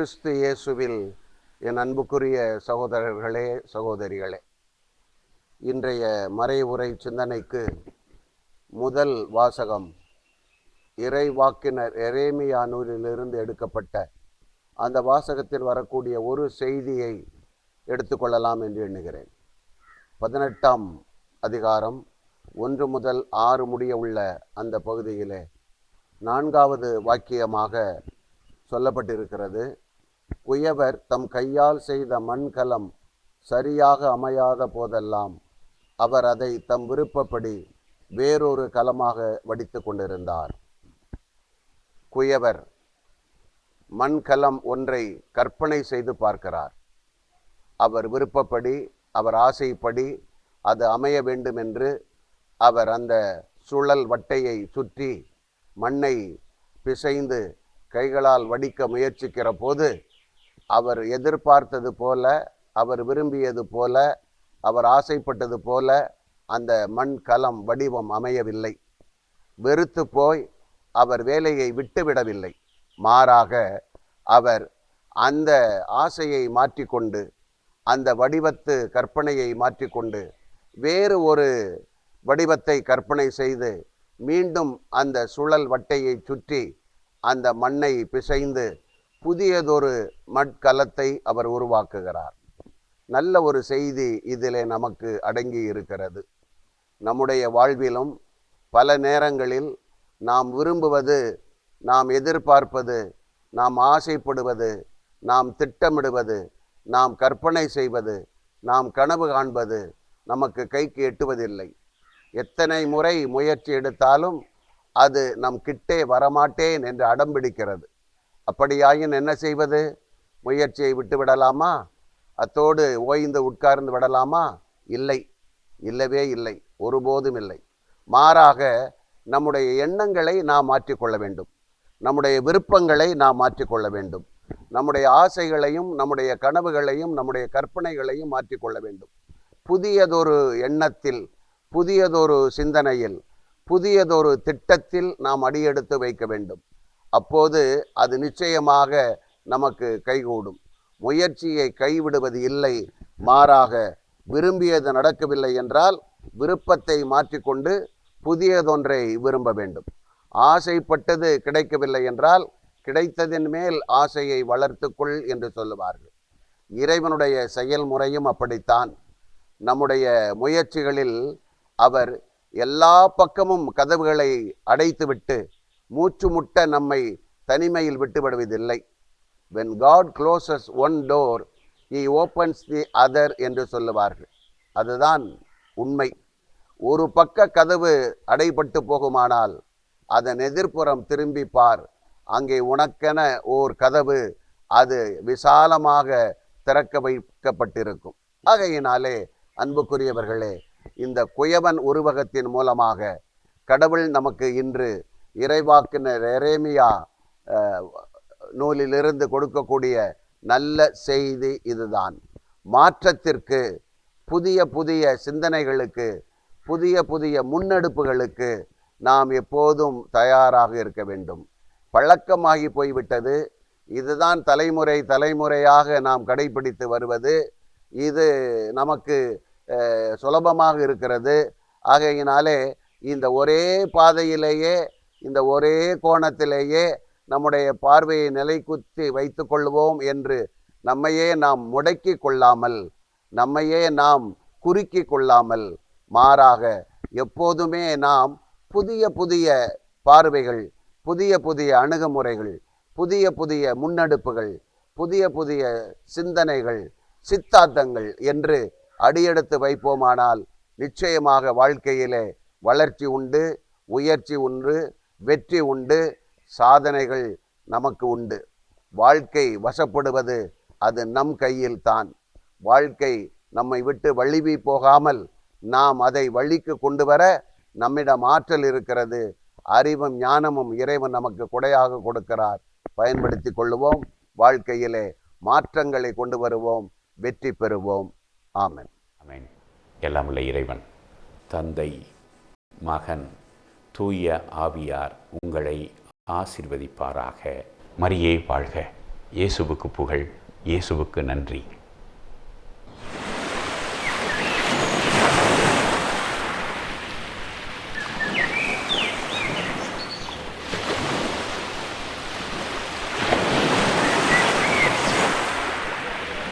கிறிஸ்து இயேசுவில் என் அன்புக்குரிய சகோதரர்களே சகோதரிகளே இன்றைய மறைவுரை சிந்தனைக்கு முதல் வாசகம் இறை வாக்கினர் எரேமியா நூலிலிருந்து எடுக்கப்பட்ட அந்த வாசகத்தில் வரக்கூடிய ஒரு செய்தியை எடுத்துக்கொள்ளலாம் என்று எண்ணுகிறேன். பதினெட்டாம் அதிகாரம் ஒன்று முதல் ஆறு முடிய உள்ள அந்த பகுதியிலே நான்காவது வாக்கியமாக சொல்லப்பட்டிருக்கிறது. குயவர் தம் கையால் செய்த மண்கலம் சரியாக அமையாத போதெல்லாம் அவர் அதை தம் விருப்பப்படி வேறொரு கலமாக வடித்து கொண்டிருந்தார். குயவர் மண்கலம் ஒன்றை கற்பனை செய்து பார்க்கிறார். அவர் விருப்பப்படி அவர் ஆசைப்படி அது அமைய வேண்டும் என்று அவர் அந்த சுழல் வட்டையை சுற்றி மண்ணை பிசைந்து கைகளால் வடிக்க முயற்சிக்கிற போது அவர் எதிர்பார்த்தது போல அவர் விரும்பியது போல அவர் ஆசைப்பட்டது போல அந்த மண் கலம் வடிவம் அமையவில்லை. வெறுத்து போய் அவர் வேலையை விட்டுவிடவில்லை. மாறாக அவர் அந்த ஆசையை மாற்றிக்கொண்டு அந்த வடிவத்து கற்பனையை மாற்றிக்கொண்டு வேறு ஒரு வடிவத்தை கற்பனை செய்து மீண்டும் அந்த சுழல் வட்டையை சுற்றி அந்த மண்ணை பிசைந்து புதியதொரு மட்கலத்தை அவர் உருவாக்குகிறார். நல்ல ஒரு செய்தி இதிலே நமக்கு அடங்கி இருக்கிறது. நம்முடைய வாழ்விலும் பல நேரங்களில் நாம் விரும்புவது நாம் எதிர்பார்ப்பது நாம் ஆசைப்படுவது நாம் திட்டமிடுவது நாம் கற்பனை செய்வது நாம் கனவு காண்பது நமக்கு கைக்கு எட்டுவதில்லை. எத்தனை முறை முயற்சி எடுத்தாலும் அது நம் கிட்டே வரமாட்டேன் என்று அடம்பிடிக்கிறது அப்படியாயின் என்ன செய்வது? முயற்சியை விட்டு விடலாமா? அத்தோடு ஓய்ந்து உட்கார்ந்து விடலாமா? இல்லை. இல்லவே இல்லை. ஒருபோதும் இல்லை. மாறாக நம்முடைய எண்ணங்களை நாம் மாற்றிக்கொள்ள வேண்டும். நம்முடைய விருப்பங்களை நாம் மாற்றிக்கொள்ள வேண்டும். நம்முடைய ஆசைகளையும் நம்முடைய கனவுகளையும் நம்முடைய கற்பனைகளையும் மாற்றிக்கொள்ள வேண்டும். புதியதொரு எண்ணத்தில் புதியதொரு சிந்தனையில் புதியதொரு திட்டத்தில் நாம் அடியெடுத்து வைக்க வேண்டும். அப்போது அது நிச்சயமாக நமக்கு கைகூடும். முயற்சியை கைவிடுவது இல்லை மாறாக விரும்பியது நடக்கவில்லை என்றால் விருப்பத்தை மாற்றிக்கொண்டு புதியதொன்றை விரும்ப வேண்டும். ஆசைப்பட்டது கிடைக்கவில்லை என்றால் கிடைத்ததின் மேல் ஆசையை வளர்த்துக்கொள் என்று சொல்லுவார்கள். இறைவனுடைய செயல்முறையும் அப்படித்தான். நம்முடைய முயற்சிகளில் அவர் எல்லா பக்கமும் கதவுகளை அடைத்துவிட்டு மூச்சு முட்ட நம்மை தனிமையில் விட்டுவிடுவதில்லை. When God closes one door he opens the other என்று சொல்லுவார்கள். அதுதான் உண்மை. ஒரு பக்க கதவு அடைபட்டு போகுமானால் அதன் எதிர்ப்புறம் திரும்பி பார். அங்கே உனக்கென ஓர் கதவு அது விசாலமாக திறக்க வைக்கப்பட்டிருக்கும். ஆகையினாலே அன்புக்குரியவர்களே இந்த குயவன் உருவகத்தின் மூலமாக கடவுள் நமக்கு இன்று இறைவாக்கினர் எரேமியா நூலிலிருந்து கொடுக்கக்கூடிய நல்ல செய்தி இதுதான். மாற்றத்திற்கு புதிய புதிய சிந்தனைகளுக்கு புதிய புதிய முன்னெடுப்புகளுக்கு நாம் எப்போதும் தயாராக இருக்க வேண்டும். பழக்கமாகி போய்விட்டது. இதுதான் தலைமுறை தலைமுறையாக நாம் கடைபிடித்து வருவது. இது நமக்கு சுலபமாக இருக்கிறது. ஆகையினாலே இந்த ஒரே பாதையிலேயே இந்த ஒரே கோணத்திலேயே நம்முடைய பார்வையை நிலைக்குத்தி வைத்து கொள்வோம் என்று நம்மையே நாம் முடக்கி கொள்ளாமல் நம்மையே நாம் குறுக்கி கொள்ளாமல் மாறாக எப்போதுமே நாம் புதிய புதிய பார்வைகள் புதிய புதிய அணுகுமுறைகள் புதிய புதிய முன்னெடுப்புகள் புதிய புதிய சிந்தனைகள் சித்தாந்தங்கள் என்று அடியெடுத்து வைப்போமானால் நிச்சயமாக வாழ்க்கையிலே வளர்ச்சி உண்டு உயர்ச்சி உண்டு வெற்றி உண்டு சாதனைகள் நமக்கு உண்டு. வாழ்க்கை வசப்படுவது அது நம் கையில் தான் வாழ்க்கை நம்மை விட்டு வழிவி போகாமல் நாம் அதை வழிக்கு கொண்டு வர நம்மிடம் ஆற்றல் இருக்கிறது. அறிவும் ஞானமும் இறைவன் நமக்கு கொடையாக கொடுக்கிறார். பயன்படுத்தி கொள்ளுவோம். வாழ்க்கையிலே மாற்றங்களை கொண்டு வருவோம். வெற்றி பெறுவோம். ஆமன். ஆமேன். எல்லாம் உள்ள இறைவன் தந்தை மகன் தூய ஆவியார் உங்களை ஆசிர்வதிப்பாராக. மரியே வாழ்க. இயேசுவுக்கு புகழ் இயேசுவுக்கு நன்றி.